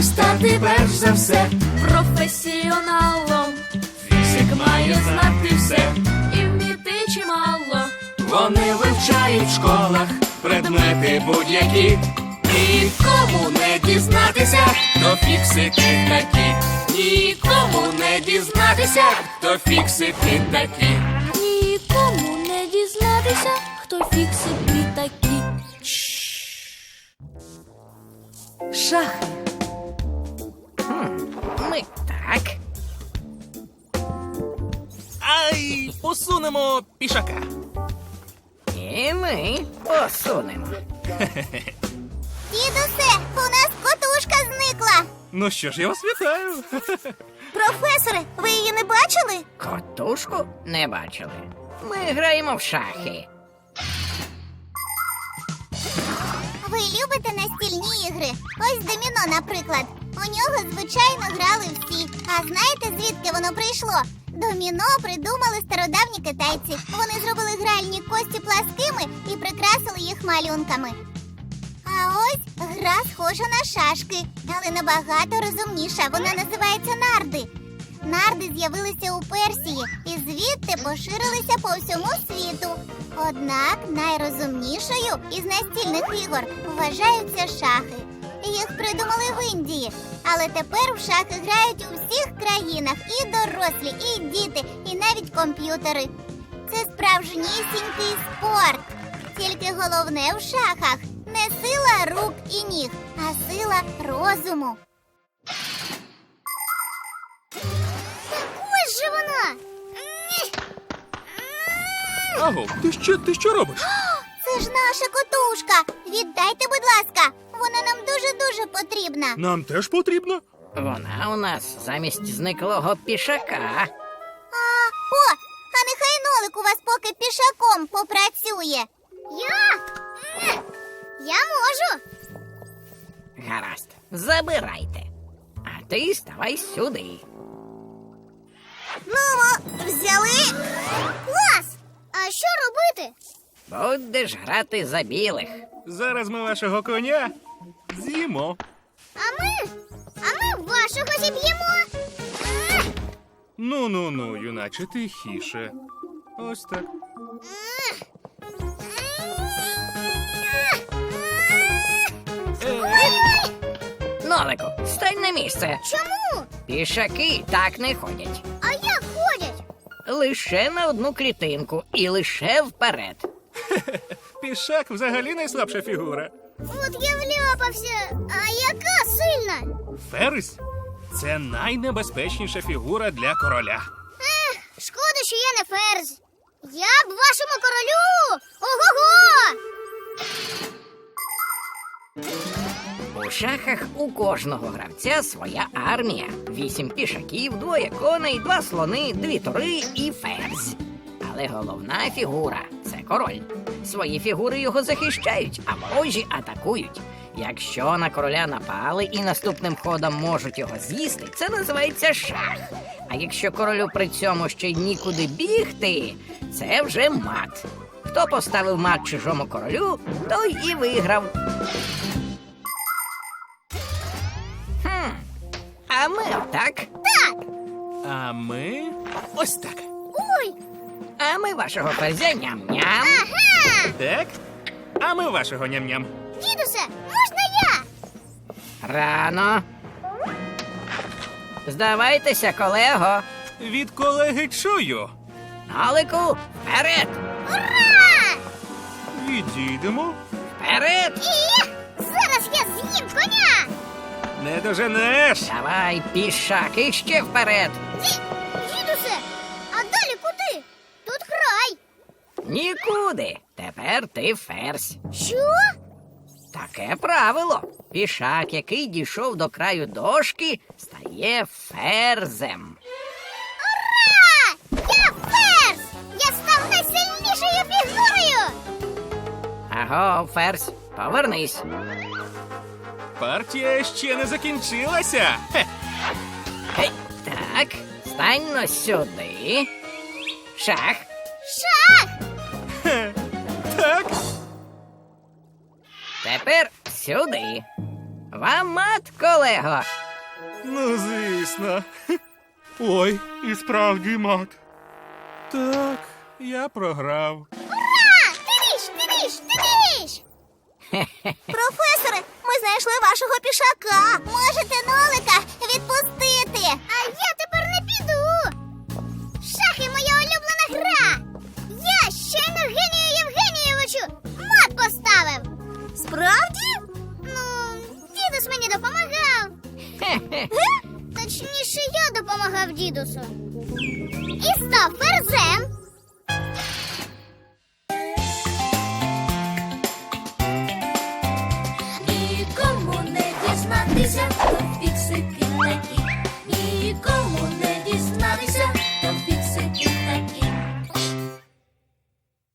бути перш за все. професіоналом Фізик має знати все. і вміти чимало. Вони вивчають в школах предмети будь-які. Нікому не дізнатися, хто фіксики такі. Нікому не дізнатися, хто фіксики такі. Ай, посунемо пішака. І ми посунемо. Дідусе, у нас котушка зникла. Ну що ж, я вас вітаю. Професоре, ви її не бачили? Котушку не бачили. Ми граємо в шахи. Ви любите настільні ігри? Ось доміно, наприклад. У нього, звичайно, грали всі. А знаєте, звідки воно прийшло? Доміно придумали стародавні китайці. Вони зробили гральні кості пласкими і прикрасили їх малюнками. А ось гра схожа на шашки, але набагато розумніша. Вона називається нарди. Нарди з'явилися у Персії і звідти поширилися по всьому світу. Однак найрозумнішою із настільних ігор вважаються шахи. Їх придумали в Індії, але тепер в шахи грають у всіх країнах і дорослі, і діти, і навіть комп'ютери. Це справжнісінький спорт. Тільки головне в шахах не сила рук і ніг, а сила розуму. Ось же вона. Аго, ти що, ти що робиш? Це ж наша котушка. Віддайте, будь ласка. Вона нам дуже-дуже потрібна. Нам теж потрібно. Вона у нас замість зниклого пішака. А, о, а нехай нолик у вас поки пішаком попрацює. Я? Я можу. Гаразд, забирайте. А ти ставай сюди. Ну, взяли. Клас! А що робити? Будеш грати за білих. Зараз ми вашого коня з'їмо. А ми? А ми вашого зіб'ємо. Ну, ну, ну, юначе тихіше. Ось так. Нолику, стань на місце. Чому? Пішаки так не ходять. А як ходять? Лише на одну клітинку і лише вперед. Пішак взагалі найслабша фігура. От я вляпався. А яка сильна? Ферзь це найнебезпечніша фігура для короля. Ех, шкода, що я не ферзь. Я б вашому королю. Ого-го! У шахах у кожного гравця своя армія: вісім пішаків, двоє коней, два слони, дві тури і ферзь. Але головна фігура це король. Свої фігури його захищають, а ворожі атакують. Якщо на короля напали і наступним ходом можуть його з'їсти, це називається шах. А якщо королю при цьому ще й нікуди бігти, це вже мат. Хто поставив мат чужому королю, той і виграв. Хм. А ми отак? так. А ми ось так. Ой, А ми вашого ферзя ням-ням. ага! Так? А ми вашого ням-ням. Дідусе, можна я? Рано. Здавайтеся, колего. Від колеги чую. Налику, вперед! Ура! Відійдемо. Вперед! І зараз я з'їм коня! Не доженеш. Давай, пішак, іще вперед! Ді... Нікуди. Тепер ти ферзь. Що? Таке правило. Пішак, який дійшов до краю дошки, стає ферзем. Ура! Я ферзь! Я став найсильнішою фігурою! Аго, ферзь, повернись. Партія ще не закінчилася. Хе. Так, стань но сюди. Шах! Так. Тепер сюди. Вам мат, колего. Ну, звісно. Ой, і справді мат. Так, я програв. Ура! Тиріш, тиріш, тиріш! Професоре, ми знайшли вашого пішака. Можете нолика Точніше, я допомагав дідусу. І став ферзем. Нікому не дізнатися.